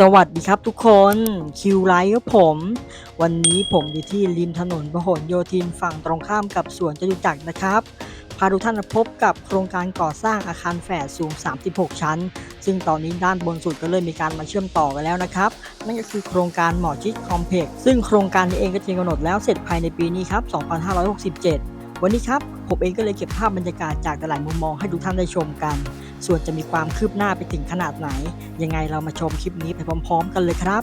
สวัสดีครับทุกคนคิวไลท์ครับผม วันนี้ผมอยู่ที่ริมถนนพหลโยธินฝั่งตรงข้ามกับสวนจตุจักรนะครับ พาทุกท่านมาพบกับโครงการก่อสร้างอาคารแฝดสูง 36 ชั้น ซึ่งตอนนี้ด้านบนสุดก็เริ่มมีการมาเชื่อมต่อกันแล้วนะครับ นั่นก็คือโครงการหมอชิดคอมเพล็กซ์ซึ่งโครงการนี้เองก็จะกำหนดแล้วเสร็จภายในปีนี้ครับ 2567 วันนี้ครับผมเองก็เลยเก็บภาพบรรยากาศจากหลายมุมมองให้ทุกท่านได้ชมกัน ส่วนจะมีความคืบหน้าไปถึงขนาดไหน ยังไงเรามาชมคลิปนี้ไปพร้อม ๆ กันเลยครับ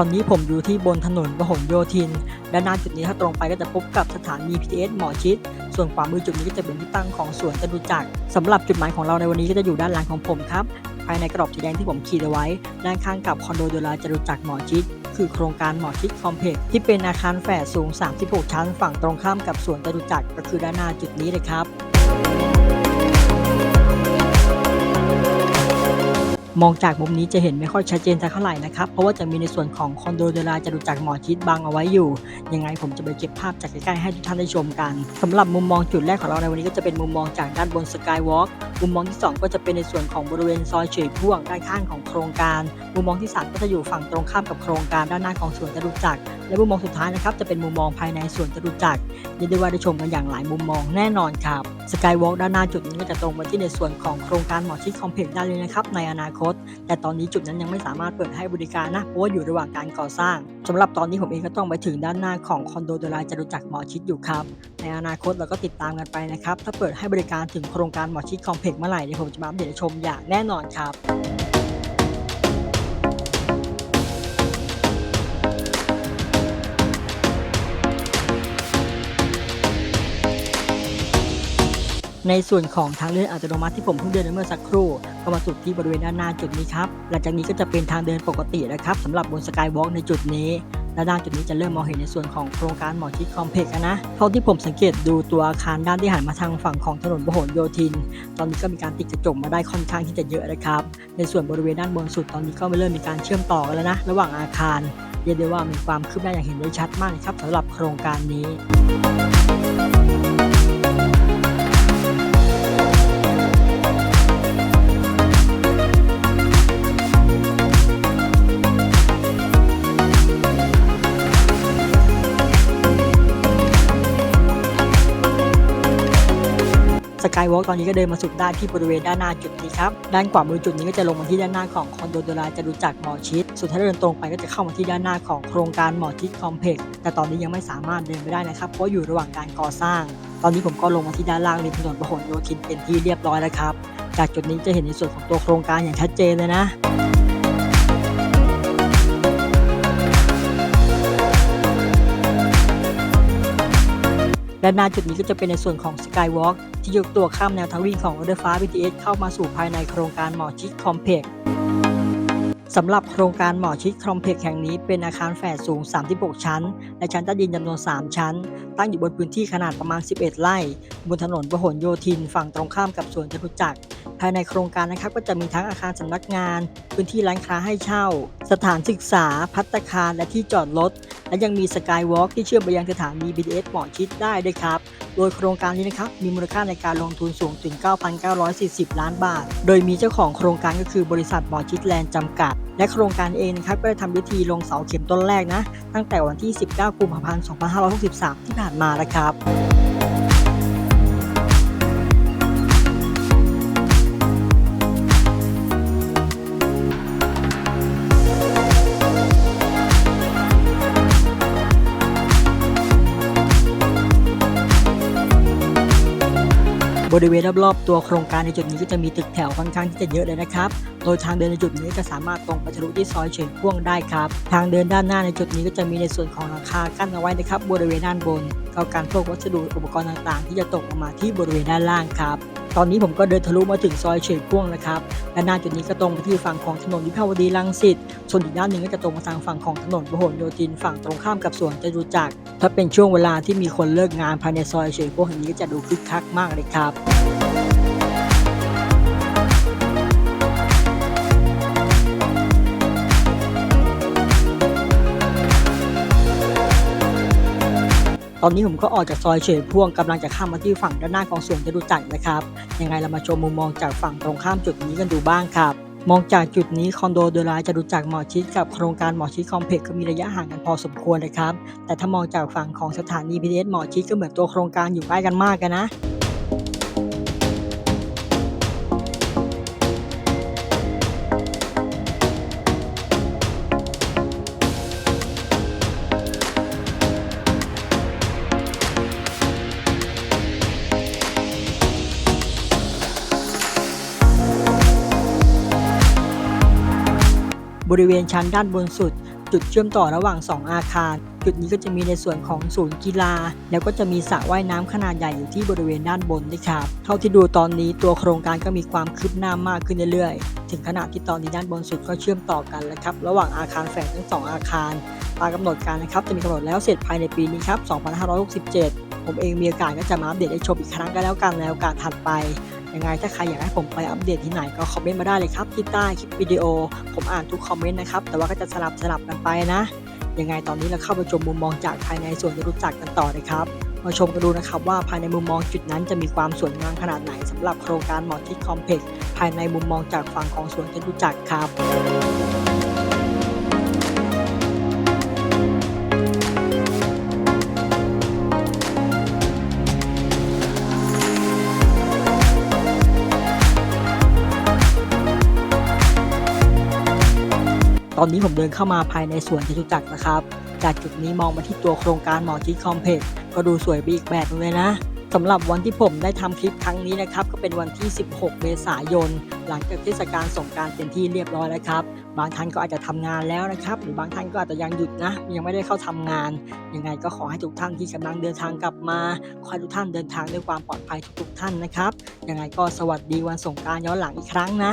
ตอนนี้ผมอยู่ที่บนถนนพหลโยธิน ด้านหน้าจุดนี้ถ้าตรงไปก็จะพบกับสถานี BTS หมอชิด ส่วนขวามือจุดนี้ก็จะเป็นที่ตั้งของสวนจตุจักรสำหรับจุดหมายของเราในวันนี้ก็จะอยู่ด้านหลังของผมครับ ภายในกรอบสีแดงที่ผมขีดเอาไว้ ด้านข้างกับคอนโดโดลาจรุจักรหมอชิดคือโครงการหมอชิดคอมเพล็กซ์ที่เป็นอาคารแฝดสูง 36 ชั้น ฝั่งตรงข้ามกับสวนจรุจักรก็คือด้านหน้าจุดนี้เลยครับ มองจากมุมนี้จะเห็นไม่ค่อยชัดเจนสักเท่าไหร่นะครับ เพราะว่าจะมีในส่วนของคอนโดเดลาจตุจักหมอชิดบังเอาไว้อยู่ ยังไงผมจะไปเก็บภาพจากใกล้ๆให้ทุกท่านได้ชมกันสำหรับมุมมองจุดแรกของเราในวันนี้ก็จะเป็นมุมมองจากด้านบนสกายวอล์กมุมมองที่ 2 ก็จะเป็นในส่วนของบริเวณซอยเฉยพ่วงด้านข้างของโครงการ มุมมองที่3ก็จะอยู่ฝั่งตรงข้ามกับโครงการด้านหน้าของสวนจตุจักรและมุมมองสุดท้ายนะครับจะเป็นมุมมองภายในสวนจตุจักรเรียกได้ว่าได้ชมกันอย่างหลายมุมมองแน่นอนครับสกายวอล์กด้านหน้าจุดนี้ก็จะตรงไปที่ในส่วนของโครงการหมอชิดคอมเพล็กซ์ได้เลยนะครับในอนาคตแต่ตอนนี้จุดนั้นยังไม่สามารถเปิดให้บริการนะเพราะว่าอยู่ระหว่างการก่อสร้างสำหรับตอนนี้ผมเองก็ต้องไปถึงด้านหน้าของคอนโดเดลายจรุจักรหมอชิดอยู่ครับ ในอนาคตเราก็ติดตามกันไปนะครับ ถ้าเปิดให้บริการถึงโครงการหมอชิดคอมเพล็กซ์เมื่อไหร่เดี๋ยวผมจะมาอัปเดตให้ชมอย่างแน่นอนครับ ในส่วนของทางเดินอัตโนมัติที่ผมเพิ่งเดินไปเมื่อสักครู่ก็มาสุดที่บริเวณด้านหน้าจุดนี้ครับหลังจากนี้ก็จะเป็นทางเดินปกตินะครับสำหรับบนสกายวอล์กในจุดนี้และด้านจุดนี้จะเริ่มมองเห็นในส่วนของโครงการหมอชิดคอมเพล็กซ์นะ เท่าที่ผมสังเกตดูตัวอาคารด้านที่หันมาทางฝั่งของถนนพหลโยธิน ตอนนี้ก็มีการติดกระจกมาได้ค่อนข้างที่จะเยอะนะครับ ในส่วนบริเวณด้านบนสุดตอนนี้ก็เริ่มมีการเชื่อมต่อกันแล้วนะ ระหว่างอาคาร เรียกได้ว่ามีความคืบหน้าอย่างเห็นได้ชัดมากครับสำหรับโครงการนี้ กายวอล์กตอนนี้ก็เดินมาสุดด้านที่บริเวณด้านหน้าจุดนี้ครับ ด้านขวามือจุดนี้ก็จะลงมาที่ด้านหน้าของคอนโดโดลาจะรู้จักหมอชิดสุดท้ายเดินตรงไปก็จะเข้ามาที่ด้านหน้าของโครงการหมอชิดคอมเพล็กซ์แต่ตอนนี้ยังไม่สามารถเดินไปได้นะครับ เพราะอยู่ระหว่างการก่อสร้าง ตอนนี้ผมก็ลงมาที่ด้านล่างริมถนนพหลโยธินเป็นที่เรียบร้อยแล้วครับ จากจุดนี้จะเห็นในส่วนของตัวโครงการอย่างชัดเจนเลยนะ ด้านหน้าจุดนี้ก็จะเป็นในส่วนของ Skywalk ที่ยกตัวข้ามแนวทางวิ่งของรถไฟฟ้า BTS เข้ามาสู่ภายในโครงการหมอชิดคอมเพล็กซ์สำหรับโครงการหมอชิดคอมเพล็กซ์แห่งนี้เป็นอาคารแฝดสูง 36 ชั้น และชั้นใต้ดินจำนวน 3 ชั้น ตั้งอยู่บนพื้นที่ขนาดประมาณ 11 ไร่ บนถนนพหลโยธินฝั่งตรงข้ามกับสวนจตุจักรภายในโครงการนะครับก็จะมีทั้งอาคารสำนักงาน พื้นที่ร้านค้าให้เช่า สถานศึกษา พัตคารและที่จอดรถ และยังมีสกายวอล์กที่เชื่อมไปยังสถานี BTS หมอชิดได้ด้วยครับ โดยโครงการนี้นะครับมีมูลค่าในการลงทุนสูงถึง 9,940 ล้านบาท โดยมีเจ้าของโครงการก็คือบริษัทหมอชิดแลนด์จำกัด และโครงการเองนะครับก็ได้ทำพิธีลงเสาเข็มต้นแรกนะ ตั้งแต่วันที่ 19 กุมภาพันธ์ 2563 ที่ผ่านมาแล้วครับ บริเวณรอบๆตัวโครงการในจุดนี้ก็จะมีตึกแถวค่อนข้างที่จะเยอะเลยนะครับ โดยทางเดินในจุดนี้จะสามารถตรงไปทะลุที่ซอยเฉินพ่วงได้ครับ ทางเดินด้านหน้าในจุดนี้ก็จะมีในส่วนของหลังคากั้นเอาไว้นะครับบริเวณด้านบนก็กากันพวกวัสดุอุปกรณ์ต่างๆ ที่จะตกลงมาที่บริเวณด้านล่างครับ ตอนนี้ผมก็เดินทะลุมาถึงซอยเฉินพ่วงนะครับด้านหน้าจุดนี้ก็ตรงไปที่ฝั่งของถนนวิภาวดีรังสิตส่วนอีกด้านหนึ่งก็จะตรงมาทางฝั่งของถนนพหลโยธินฝั่งตรงข้ามกับสวนจตุจักรถ้าเป็นช่วงเวลาที่มีคนเลิกงานภายในซอยเฉินพ่วงแห่งนี้ก็จะดูคึกคักมากเลยครับ ตอนนี้ผมก็ออกจากซอยเฉยพ่วงกำลังจะข้ามมาที่ฝั่งด้านหน้าของสวนจตุจักรนะครับ ยังไงเรามาชมมุมมองจากฝั่งตรงข้ามจุดนี้กันดูบ้างครับ มองจากจุดนี้คอนโดเดลายจะรู้จักหมอชิดกับโครงการหมอชิดคอมเพล็กซ์ก็มีระยะห่างกันพอสมควรนะครับ แต่ถ้ามองจากฝั่งของสถานีพีเอสหมอชิดก็เหมือนตัวโครงการอยู่ใกล้กันมากกันนะ บริเวณชั้นด้านบนสุด จุดเชื่อมต่อระหว่าง 2 อาคาร จุดนี้ก็จะมีในส่วนของศูนย์กีฬา แล้วก็จะมีสระว่ายน้ำขนาดใหญ่อยู่ที่บริเวณด้านบนด้วยครับ เท่าที่ดูตอนนี้ตัวโครงการก็มีความคืบหน้ามากขึ้นเรื่อยๆ ถึงขนาดที่ตอนนี้ด้านบนสุดก็เชื่อมต่อกันแล้วครับ ระหว่างอาคารแฝงทั้งสองอาคารตามกำหนดการนะครับ จะมีกำหนดแล้วเสร็จภายในปีนี้ครับ 2567 ผมเองมีโอกาสก็จะมาอัปเดตให้ชมอีกครั้งก็แล้วกันในโอกาสถัดไป ยังไงถ้าใครอยากให้ผมไปอัปเดตที่ไหนก็คอมเมนต์มาได้เลยครับที่ใต้คลิปวิดีโอ ผมอ่านทุกคอมเมนต์นะครับ แต่ว่าก็จะสลับสลับกันไปนะ ยังไงตอนนี้เราเข้าไปชมมุมมองจากภายในสวนจตุจักรกันต่อเลยครับ มาชมกันดูนะครับว่าภายในมุมมองจุดนั้นจะมีความสวยงามขนาดไหนสำหรับโครงการหมอทิศคอมเพล็กซ์ภายในมุมมองจากฝั่งของสวนจตุจักรครับ ตอนนี้ผมเดินเข้ามาภายในสวนจตุจักรนะครับ จากจุดนี้มองมาที่ตัวโครงการหมอชิดคอมเพล็กซ์ก็ดูสวยไปอีกแบบนึงเลยนะสำหรับวันที่ผมได้ทำคลิปครั้งนี้นะครับ ก็เป็นวันที่ 16 เมษายน หลังจากเทศกาลสงกรารเป็นที่เรียบร้อยแล้วครับ บางท่านก็อาจจะทำงานแล้วนะครับ หรือบางท่านก็อาจจะยังหยุดนะ ยังไม่ได้เข้าทำงาน ยังไงก็ขอให้ทุกท่านที่กำลังเดินทางกลับมา ขอให้ทุกท่านเดินทางด้วยความปลอดภัยทุกๆท่านนะครับ ยังไงก็สวัสดีวันสงกรารย้อนหลังอีกครั้งนะ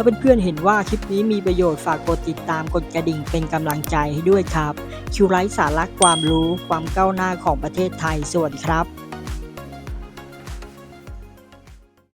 ถ้าเพื่อนๆเห็นว่าคลิปนี้มีประโยชน์ฝากกดติดตามกดกระดิ่งเป็นกำลังใจให้ด้วยครับคิวไลท์สาระความรู้ความก้าวหน้าของประเทศไทยสวัสดีครับ